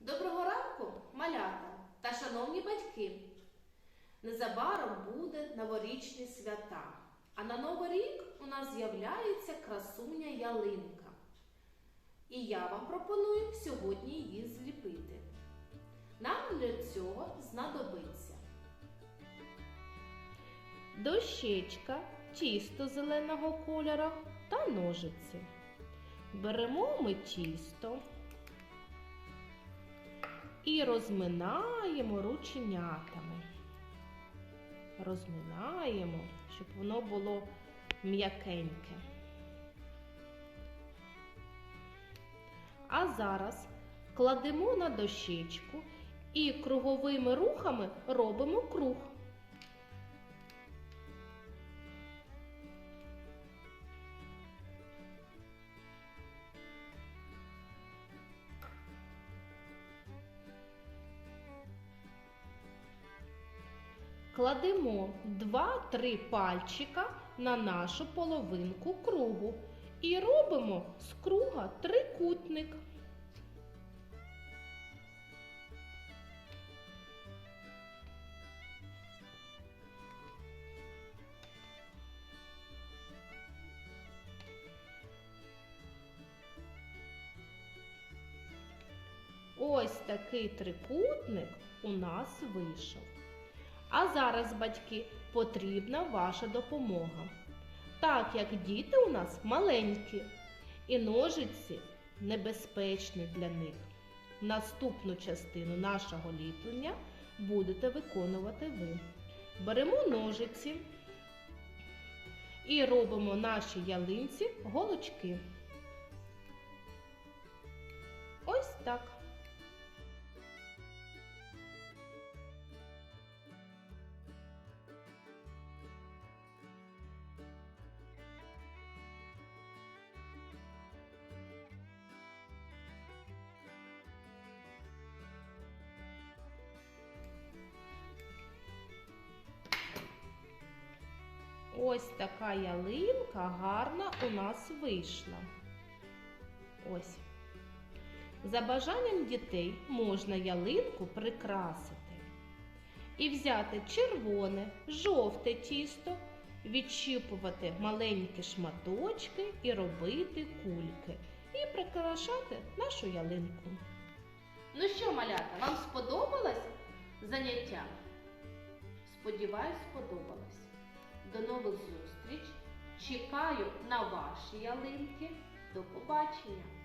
Доброго ранку, малята та шановні батьки. Незабаром буде новорічні свята, а на Новий рік у нас з'являється красуня ялинка. І я вам пропоную сьогодні її зліпити. Нам для цього знадобиться дощечка, тісто зеленого кольору та ножиці. Беремо ми тісто і розминаємо рученятами. Розминаємо, щоб воно було м'якеньке. А зараз кладемо на дощечку і круговими рухами робимо круг. Кладемо 2-3 пальчика на нашу половинку кругу і робимо з круга трикутник. Ось такий трикутник у нас вийшов. А зараз, батьки, потрібна ваша допомога. Так як діти у нас маленькі, і ножиці небезпечні для них. Наступну частину нашого ліплення будете виконувати ви. Беремо ножиці і робимо нашій ялинці голочки. Ось так. Ось така ялинка гарна у нас вийшла. Ось. За бажанням дітей можна ялинку прикрасити. І взяти червоне, жовте тісто, відщипувати маленькі шматочки і робити кульки. І прикрашати нашу ялинку. Ну що, малята, вам сподобалось заняття? Сподіваюсь, сподобалось. До нових зустріч. Чекаю на ваші ялинки. До побачення!